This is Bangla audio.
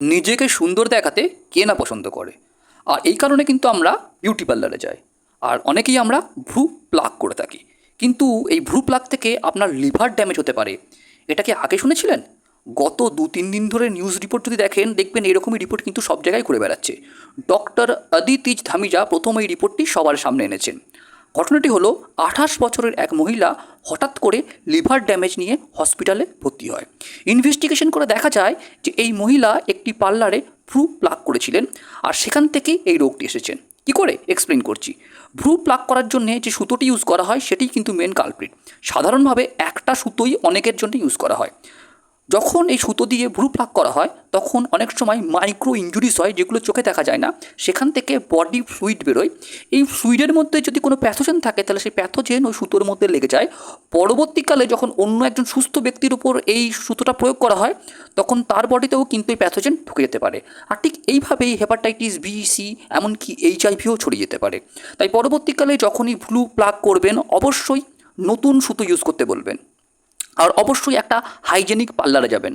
নিজেকে সুন্দর দেখাতে কে না পছন্দ করে? আর এই কারণে কিন্তু আমরা বিউটি পার্লারে যাই। আর অনেকেই আমরা ভ্রু প্লাক করে থাকি। কিন্তু এই ভ্রু প্লাক থেকে আপনার লিভার ড্যামেজ হতে পারে। এটা কি আগে শুনেছিলেন? গত দু তিন দিন ধরে নিউজ রিপোর্ট যদি দেখেন, দেখবেন এরকমই রিপোর্ট কিন্তু সব জায়গায় করে বেড়াচ্ছে। ডক্টর অদিতিজ ধামিজা প্রথম এই রিপোর্টটি সবার সামনে এনেছেন। ঘটনাটি হলো আঠাশ বছরের এক মহিলা হঠাৎ করে লিভার ড্যামেজ নিয়ে হসপিটালে ভর্তি হয়। ইনভেস্টিগেশন করে দেখা যায় যে এই মহিলা একটি পার্লারে ভ্রু প্লাক করেছিলেন আর সেখান থেকেই এই রোগটি এসেছেন কী করে? এক্সপ্লেন করছি। ভ্রু প্লাক করার জন্য যে সুতোটি ইউজ করা হয় সেটিই কিন্তু মেন কালপ্রিট সাধারণভাবে একটা সুতোই অনেকের জন্য ইউজ করা হয়। যখন এই সুতো দিয়ে ভ্রু প্লাক করা হয়, তখন অনেক সময় মাইক্রো ইঞ্জুরিস হয় যেগুলো চোখে দেখা যায় না। সেখান থেকে বডি ফ্লুইড বেরোয়। এই ফ্লুইডের মধ্যে যদি কোনো প্যাথোজেন থাকে, তাহলে সেই প্যাথোজেন ওই সুতোর মধ্যে লেগে যায়। পরবর্তীকালে যখন অন্য একজন সুস্থ ব্যক্তির উপর এই সুতোটা প্রয়োগ করা হয়, তখন তার বডিতেও কিন্তু এই প্যাথোজেন ঢুকে যেতে পারে। আর ঠিক এইভাবেই হেপাটাইটিস বি সি এমনকি এইচআইভিও ছড়িয়ে যেতে পারে। তাই পরবর্তীকালে যখনই ভ্লু প্লাগ করবেন, অবশ্যই নতুন সুতো ইউজ করতে বলবেন। আর অবশ্যই একটা হাইজেনিক পার্লারে যাবেন।